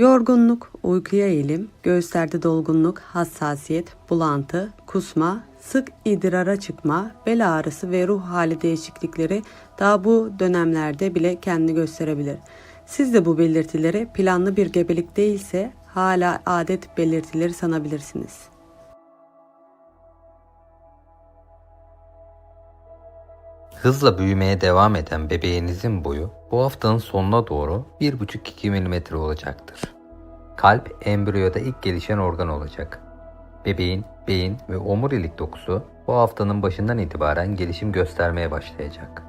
Yorgunluk, uykuya eğilim, göğüslerde dolgunluk, hassasiyet, bulantı, kusma, sık idrara çıkma, bel ağrısı ve ruh hali değişiklikleri daha bu dönemlerde bile kendini gösterebilir. Siz de bu belirtileri planlı bir gebelik değilse hala adet belirtileri sanabilirsiniz. Hızla büyümeye devam eden bebeğinizin boyu bu haftanın sonuna doğru 1,5-2 mm olacaktır. Kalp embriyoda ilk gelişen organ olacak. Bebeğin beyin ve omurilik dokusu bu haftanın başından itibaren gelişim göstermeye başlayacak.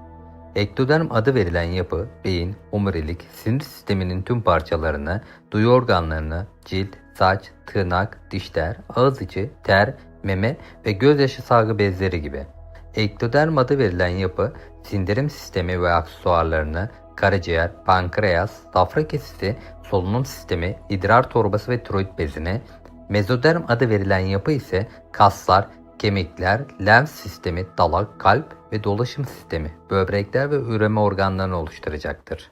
Ektoderm adı verilen yapı beyin, omurilik, sinir sisteminin tüm parçalarını, duyu organlarını, cilt, saç, tırnak, dişler, ağız içi, ter, meme ve gözyaşı salgı bezleri gibi Ektoderm adı verilen yapı sindirim sistemi ve aksesuarlarını karaciğer, pankreas, safra kesesi, solunum sistemi, idrar torbası ve tiroid bezini, mezoderm adı verilen yapı ise kaslar, kemikler, lenf sistemi, dalak, kalp ve dolaşım sistemi, böbrekler ve üreme organlarını oluşturacaktır.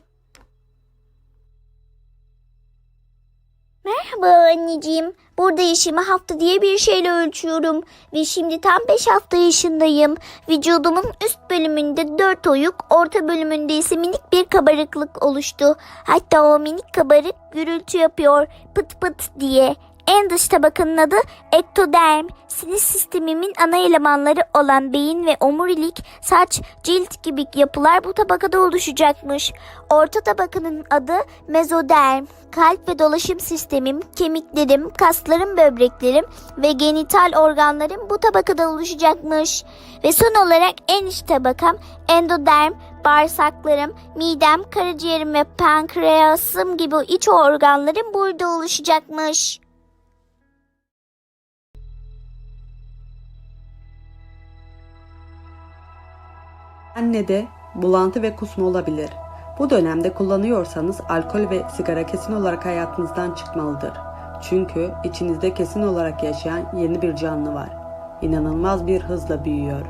Merhaba anneciğim. Burada yaşımı hafta diye bir şeyle ölçüyorum. Ve şimdi tam 5 hafta yaşındayım. Vücudumun üst bölümünde 4 oyuk, orta bölümünde ise minik bir kabarıklık oluştu. Hatta o minik kabarık gürültü yapıyor pıt pıt diye. En dış tabakanın adı ektoderm. Sinir sistemimin ana elemanları olan beyin ve omurilik, saç, cilt gibi yapılar bu tabakada oluşacakmış. Orta tabakanın adı mezoderm. Kalp ve dolaşım sistemim, kemiklerim, kaslarım, böbreklerim ve genital organlarım bu tabakada oluşacakmış. Ve son olarak en iç tabakam endoderm, bağırsaklarım, midem, karaciğerim ve pankreasım gibi iç organlarım burada oluşacakmış. Annede bulantı ve kusma olabilir. Bu dönemde kullanıyorsanız alkol ve sigara kesin olarak hayatınızdan çıkmalıdır. Çünkü içinizde kesin olarak yaşayan yeni bir canlı var. İnanılmaz bir hızla büyüyor.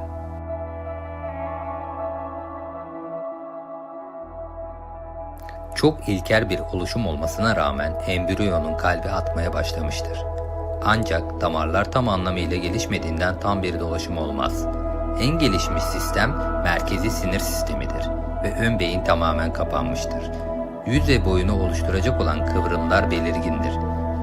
Çok ilkel bir oluşum olmasına rağmen embriyonun kalbi atmaya başlamıştır. Ancak damarlar tam anlamıyla gelişmediğinden tam bir dolaşım olmaz. En gelişmiş sistem merkezi sinir sistemidir ve ön beyin tamamen kapanmıştır. Yüz ve boyunu oluşturacak olan kıvrımlar belirgindir.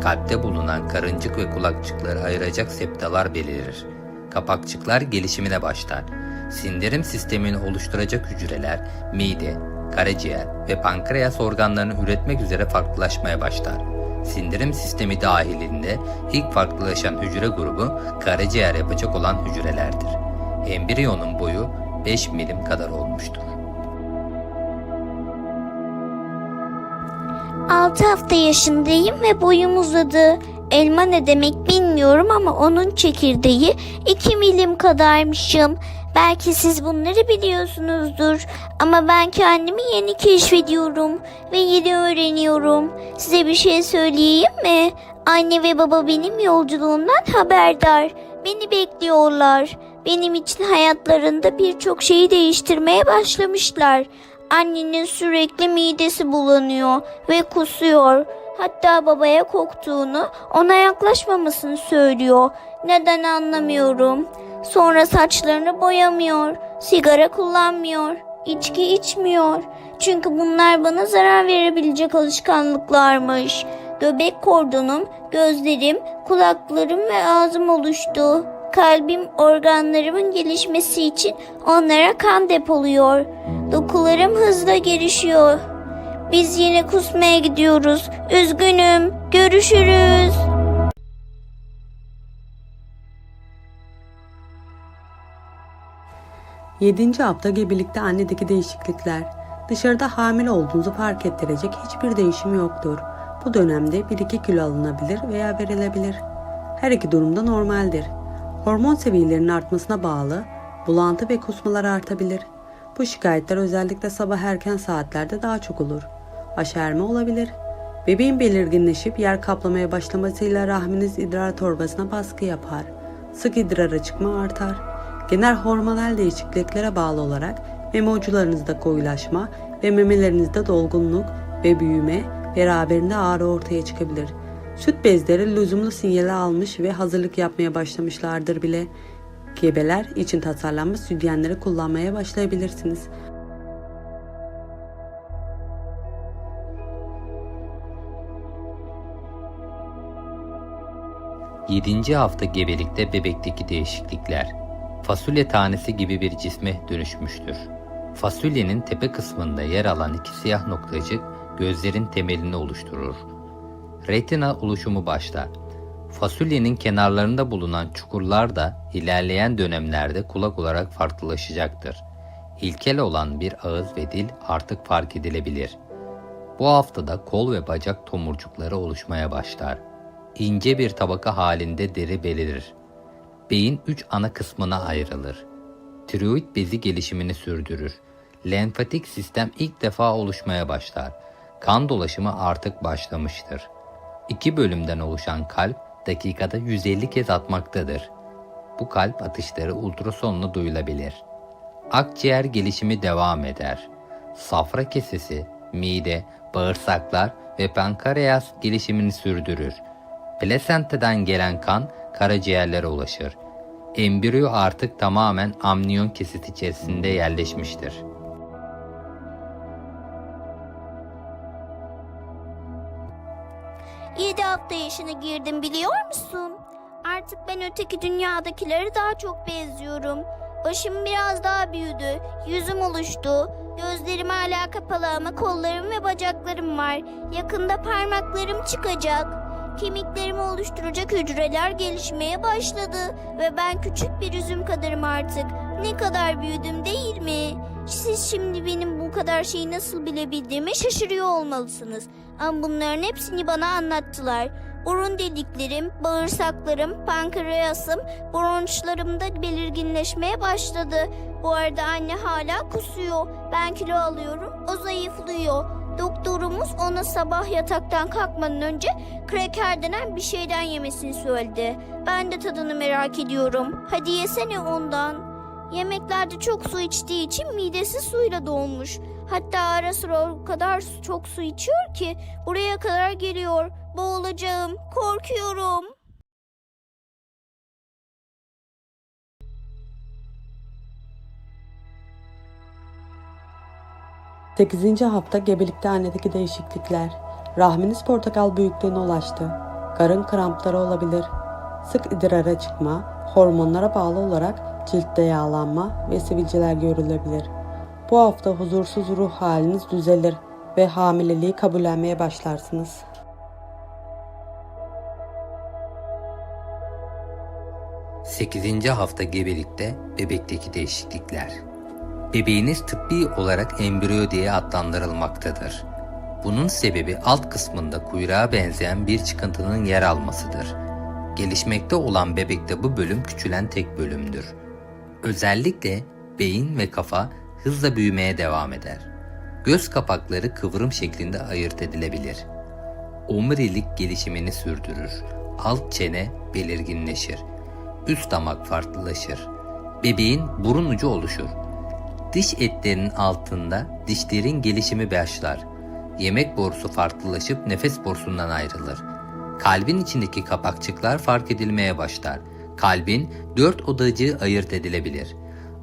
Kalpte bulunan karıncık ve kulakçıkları ayıracak septalar belirir. Kapakçıklar gelişimine başlar. Sindirim sistemini oluşturacak hücreler mide, karaciğer ve pankreas organlarını üretmek üzere farklılaşmaya başlar. Sindirim sistemi dahilinde ilk farklılaşan hücre grubu karaciğer yapacak olan hücrelerdir. Embriyonun boyu 5 milim kadar olmuştur. 6 hafta yaşındayım ve boyum uzadı. Elma ne demek bilmiyorum ama onun çekirdeği 2 milim kadarmışım. Belki siz bunları biliyorsunuzdur ama ben kendimi yeni keşfediyorum ve yeni öğreniyorum. Size bir şey söyleyeyim mi? Anne ve baba benim yolculuğumdan haberdar. Beni bekliyorlar. Benim için hayatlarında birçok şeyi değiştirmeye başlamışlar. Annenin sürekli midesi bulanıyor ve kusuyor. Hatta babaya koktuğunu, ona yaklaşmamasını söylüyor. Neden anlamıyorum. Sonra saçlarını boyamıyor, sigara kullanmıyor, içki içmiyor. Çünkü bunlar bana zarar verebilecek alışkanlıklarmış. Göbek kordonum, gözlerim, kulaklarım ve ağzım oluştu. Kalbim organlarımın gelişmesi için onlara kan depoluyor. Dokularım hızla gelişiyor. Biz yine kusmaya gidiyoruz. Üzgünüm. Görüşürüz. Yedinci hafta gebelikte annedeki değişiklikler. Dışarıda hamile olduğunuzu fark ettirecek hiçbir değişim yoktur. Bu dönemde 1-2 kilo alınabilir veya verilebilir. Her iki durumda normaldir. Hormon seviyelerinin artmasına bağlı bulantı ve kusmalar artabilir. Bu şikayetler özellikle sabah erken saatlerde daha çok olur. Aşerme olabilir. Bebeğin belirginleşip yer kaplamaya başlamasıyla rahminiz idrar torbasına baskı yapar. Sık idrara çıkma artar. Genel hormonal değişikliklere bağlı olarak meme ucularınızda koyulaşma ve memelerinizde dolgunluk ve büyüme beraberinde ağrı ortaya çıkabilir. Süt bezleri lüzumlu sinyali almış ve hazırlık yapmaya başlamışlardır bile. Gebeler için tasarlanmış sütyenleri kullanmaya başlayabilirsiniz. 7. hafta gebelikte bebekteki değişiklikler. Fasulye tanesi gibi bir cisme dönüşmüştür. Fasulyenin tepe kısmında yer alan iki siyah noktacık gözlerin temelini oluşturur. Retina oluşumu başlar. Fasulyenin kenarlarında bulunan çukurlar da ilerleyen dönemlerde kulak olarak farklılaşacaktır. İlkel olan bir ağız ve dil artık fark edilebilir. Bu haftada kol ve bacak tomurcukları oluşmaya başlar. İnce bir tabaka halinde deri belirir. Beyin üç ana kısmına ayrılır. Tiroid bezi gelişimini sürdürür. Lenfatik sistem ilk defa oluşmaya başlar. Kan dolaşımı artık başlamıştır. İki bölümden oluşan kalp dakikada 150 kez atmaktadır. Bu kalp atışları ultrasonla duyulabilir. Akciğer gelişimi devam eder. Safra kesesi, mide, bağırsaklar ve pankreas gelişimini sürdürür. Plasentadan gelen kan karaciğerlere ulaşır. Embriyo artık tamamen amniyon kesit içerisinde yerleşmiştir. Yaşına girdim biliyor musun? Artık ben öteki dünyadakilere daha çok benziyorum. Başım biraz daha büyüdü, yüzüm oluştu. Gözlerim hala kapalı ama kollarım ve bacaklarım var. Yakında parmaklarım çıkacak. Kemiklerimi oluşturacak hücreler gelişmeye başladı ve ben küçük bir üzüm kadarım artık. Ne kadar büyüdüm değil mi? Siz şimdi benim bu kadar şeyi nasıl bilebildiğime şaşırıyor olmalısınız. Ama bunların hepsini bana anlattılar. Burun deliklerim, bağırsaklarım, pankreasım, bronşlarımda belirginleşmeye başladı. Bu arada anne hala kusuyor. Ben kilo alıyorum, o zayıflıyor. Doktorumuz ona sabah yataktan kalkmadan önce kreker denen bir şeyden yemesini söyledi. Ben de tadını merak ediyorum. Hadi yesene ondan. Yemeklerde çok su içtiği için midesi suyla dolmuş. Hatta ara sıra o kadar çok su içiyor ki buraya kadar geliyor. Boğulacağım. Korkuyorum. Sekizinci hafta gebelikte annedeki değişiklikler. Rahminiz portakal büyüklüğüne ulaştı. Karın krampları olabilir. Sık idrara çıkma, hormonlara bağlı olarak ciltte yağlanma ve sivilceler görülebilir. Bu hafta huzursuz ruh haliniz düzelir ve hamileliği kabullenmeye başlarsınız. Sekizinci hafta gebelikte bebekteki değişiklikler. Bebeğiniz tıbbi olarak embriyo diye adlandırılmaktadır. Bunun sebebi alt kısmında kuyruğa benzeyen bir çıkıntının yer almasıdır. Gelişmekte olan bebekte bu bölüm küçülen tek bölümdür. Özellikle beyin ve kafa hızla büyümeye devam eder. Göz kapakları kıvrım şeklinde ayırt edilebilir. Omurilik gelişimini sürdürür. Alt çene belirginleşir. Üst damak farklılaşır. Bebeğin burun ucu oluşur. Diş etlerinin altında dişlerin gelişimi başlar. Yemek borusu farklılaşıp nefes borusundan ayrılır. Kalbin içindeki kapakçıklar fark edilmeye başlar. Kalbin dört odacığı ayırt edilebilir.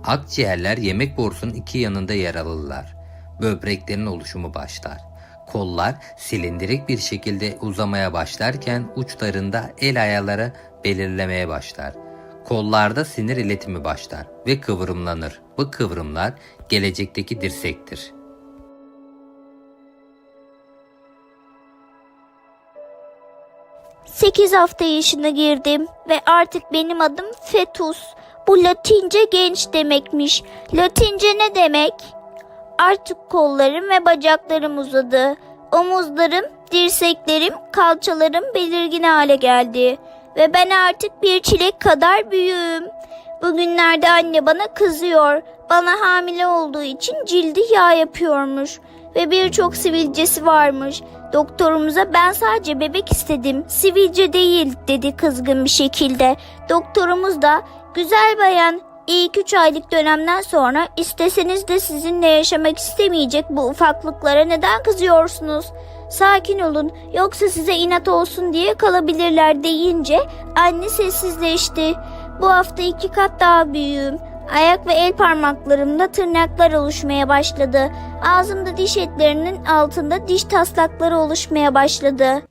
Akciğerler yemek borusunun iki yanında yer alırlar. Böbreklerin oluşumu başlar. Kollar silindirik bir şekilde uzamaya başlarken uçlarında el ayaları belirlemeye başlar. Kollarda sinir iletimi başlar ve kıvrımlanır. Bu kıvrımlar gelecekteki dirsektir. Sekiz hafta yaşına girdim ve artık benim adım fetus. Bu Latince genç demekmiş. Latince ne demek? Artık kollarım ve bacaklarım uzadı. Omuzlarım, dirseklerim, kalçalarım belirgin hale geldi. Ve ben artık bir çilek kadar büyüğüm. Bugünlerde anne bana kızıyor. Bana hamile olduğu için cildi yağ yapıyormuş. Ve birçok sivilcesi varmış. Doktorumuza ben sadece bebek istedim, sivilce değil dedi kızgın bir şekilde. Doktorumuz da güzel bayan İlk üç aylık dönemden sonra isteseniz de sizinle yaşamak istemeyecek bu ufaklıklara neden kızıyorsunuz? Sakin olun yoksa size inat olsun diye kalabilirler deyince anne sessizleşti. Bu hafta iki kat daha büyüğüm. Ayak ve el parmaklarımda tırnaklar oluşmaya başladı. Ağzımda diş etlerinin altında diş taslakları oluşmaya başladı.